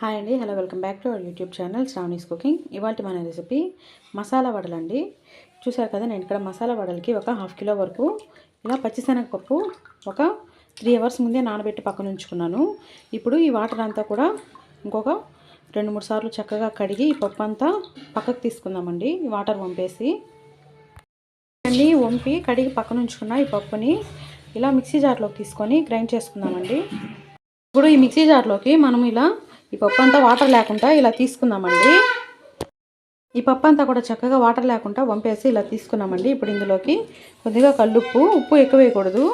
Hi అండి. Hello welcome back to our YouTube channel Sravani's cooking. ఇవాళ మన recipe masala వడలు అండి చూసారు కదా నేను ఇక్కడ మసాలా వడలకి ఒక హాఫ్ కిలో వరకు ఇలా పచ్చిశనగపప్పు ఒక త్రీ అవర్స్ ముందే నానబెట్టి పక్కన ఉంచుకున్నాను. ఇప్పుడు ఈ వాటర్ అంతా కూడా ఇంకొక రెండు మూడు సార్లు చక్కగా కడిగి ఈ పప్పు అంతా పక్కకు తీసుకుందామండి. ఈ వాటర్ వంపేసి అన్నీ వంపి కడిగి పక్కన ఉంచుకున్న ఈ పప్పుని ఇలా మిక్సీ జార్లోకి తీసుకొని గ్రైండ్ చేసుకుందామండి. ఇప్పుడు ఈ మిక్సీ జార్లోకి మనం ఇలా ఈ పప్పు అంతా వాటర్ లేకుండా ఇలా తీసుకుందామండి. ఈ పప్పు అంతా కూడా చక్కగా వాటర్ లేకుండా వంపేసి ఇలా తీసుకున్నామండి. ఇప్పుడు ఇందులోకి కొద్దిగా కల్లుప్పు ఉప్పు ఎక్కువ వేయకూడదు.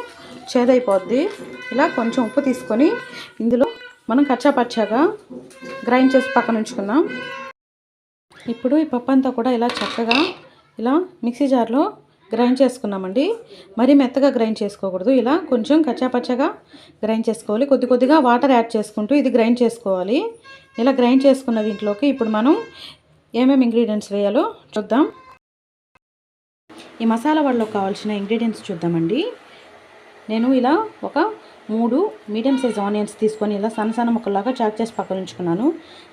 చేదైపోద్ది. ఇలా కొంచెం ఉప్పు తీసుకొని ఇందులో మనం కచ్చాపచ్చాగా గ్రైండ్ చేసి పక్కన ఉంచుకుందాం. ఇప్పుడు ఈ పప్పు అంతా కూడా ఇలా చక్కగా ఇలా మిక్సీ జార్లో గ్రైండ్ చేసుకున్నామండి. మరీ మెత్తగా గ్రైండ్ చేసుకోకూడదు. ఇలా కొంచెం కచ్చాపచ్చగా గ్రైండ్ చేసుకోవాలి. కొద్ది కొద్దిగా వాటర్ యాడ్ చేసుకుంటూ ఇది గ్రైండ్ చేసుకోవాలి. ఇలా గ్రైండ్ చేసుకున్న దీంట్లోకి ఇప్పుడు మనం ఏమేమి ఇంగ్రీడియంట్స్ వేయాలో చూద్దాం. ఈ మసాలా వడలో కావాల్సిన ఇంగ్రీడియంట్స్ చూద్దామండి. నేను ఇలా ఒక మూడు మీడియం సైజ్ ఆనియన్స్ తీసుకొని ఇలా సన్న సన్న ముక్కలాగా చాక్ చేసి పక్కన ఉంచుకున్నాను.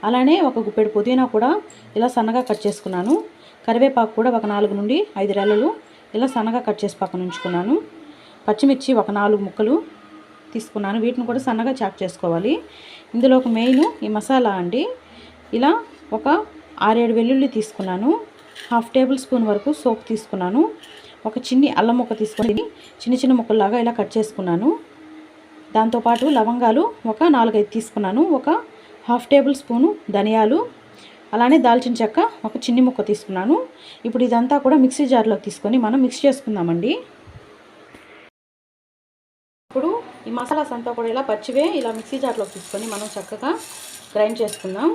అలానే ఒక గుప్పెడు పుదీనా కూడా ఇలా సన్నగా కట్ చేసుకున్నాను. కరివేపాకు కూడా ఒక నాలుగు నుండి ఐదు రెల్లలు ఇలా సన్నగా కట్ చేసి పక్కన ఉంచుకున్నాను. పచ్చిమిర్చి ఒక నాలుగు ముక్కలు తీసుకున్నాను. వీటిని కూడా సన్నగా చాక్ చేసుకోవాలి. ఇందులో ఒక మెయిన్ ఈ మసాలా అండి. ఇలా ఒక ఆరేడు వెల్లుల్లి తీసుకున్నాను. హాఫ్ టేబుల్ స్పూన్ వరకు సోప్ తీసుకున్నాను. ఒక చిన్ని అల్లం ముక్క తీసుకొని చిన్న చిన్న ముక్కల్లాగా ఇలా కట్ చేసుకున్నాను. దాంతోపాటు లవంగాలు ఒక నాలుగైదు తీసుకున్నాను. ఒక హాఫ్ టేబుల్ స్పూను ధనియాలు అలానే దాల్చిన చెక్క ఒక చిన్ని ముక్క తీసుకున్నాను. ఇప్పుడు ఇదంతా కూడా మిక్సీ జార్లోకి తీసుకొని మనం మిక్స్ చేసుకుందామండి. ఇప్పుడు ఈ మసాలాస్ అంతా కూడా ఇలా పచ్చివే ఇలా మిక్సీ జార్లోకి తీసుకొని మనం చక్కగా గ్రైండ్ చేసుకుందాం.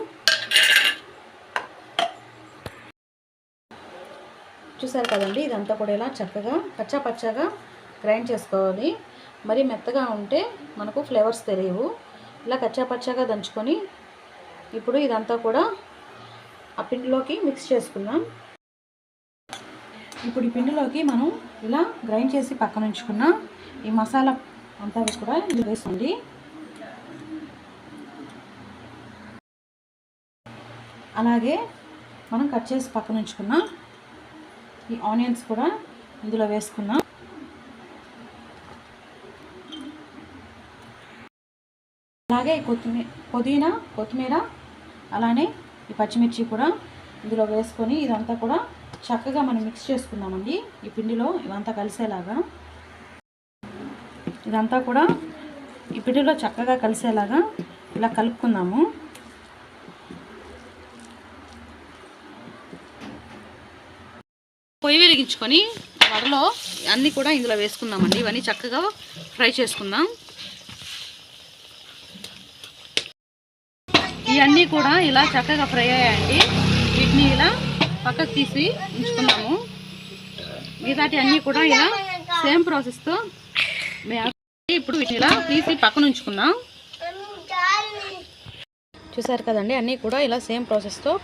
చూసారు కదండి? ఇదంతా కూడా ఇలా చక్కగా కచ్చా పచ్చగా గ్రైండ్ చేసుకోవాలి. మరి మెత్తగా ఉంటే మనకు ఫ్లేవర్స్ తెలియవు. ఇలా కచ్చా పచ్చగా దంచుకొని ఇప్పుడు ఇదంతా కూడా ఆ పిండిలోకి మిక్స్ చేసుకుందాం. ఇప్పుడు ఈ పిండిలోకి మనం ఇలా గ్రైండ్ చేసి పక్కన ఉంచుకున్న ఈ మసాలా అంతా కూడా ఇందులో వేసుకోండి. అలాగే మనం కట్ చేసి పక్కన ఉంచుకున్న ఈ ఆనియన్స్ కూడా ఇందులో వేసుకున్నాం అలాగే కొత్తిమీర పుదీనా కొత్తిమీర అలానే ఈ పచ్చిమిర్చి కూడా ఇందులో వేసుకొని ఇదంతా కూడా చక్కగా మనం మిక్స్ చేసుకుందామండి. ఈ పిండిలో ఇవంతా కలిసేలాగా. ఇదంతా కూడా ఈ పిండిలో చక్కగా కలిసేలాగా ఇలా కలుపుకుందాము. పొయ్యి వెలిగించుకొని వడలో అన్నీ కూడా ఇందులో వేసుకుందామండి. ఇవన్నీ చక్కగా ఫ్రై చేసుకుందాం. ఇవన్నీ కూడా ఇలా చక్కగా ఫ్రై అయ్యాయండి. వీటిని ఇలా పక్కకు తీసి ఉంచుకున్నాము. మిగతాటి అన్నీ కూడా ఇలా సేమ్ ప్రాసెస్తో ఇప్పుడు వీటిని ఇలా తీసి పక్కన ఉంచుకున్నాం చూసారు కదండి? అన్నీ కూడా ఇలా సేమ్ ప్రాసెస్తో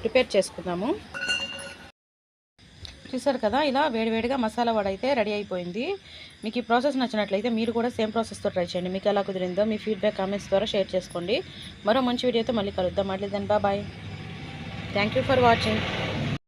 ప్రిపేర్ చేసుకున్నాము చూసారు కదా ఇలా వేడివేడిగా మసాలా వడ అయితే రెడీ అయిపోయింది. మీకు ఈ ప్రాసెస్ నచ్చినట్లయితే మీరు కూడా సేమ్ ప్రాసెస్తో ట్రై చేయండి. మీకు ఎలా కుదిరిందో మీ ఫీడ్బ్యాక్ కామెంట్స్ ద్వారా షేర్ చేసుకోండి. మరో మంచి వీడియోతో మళ్ళీ కలుద్దాం. మళ్ళీ then bye thank for watching.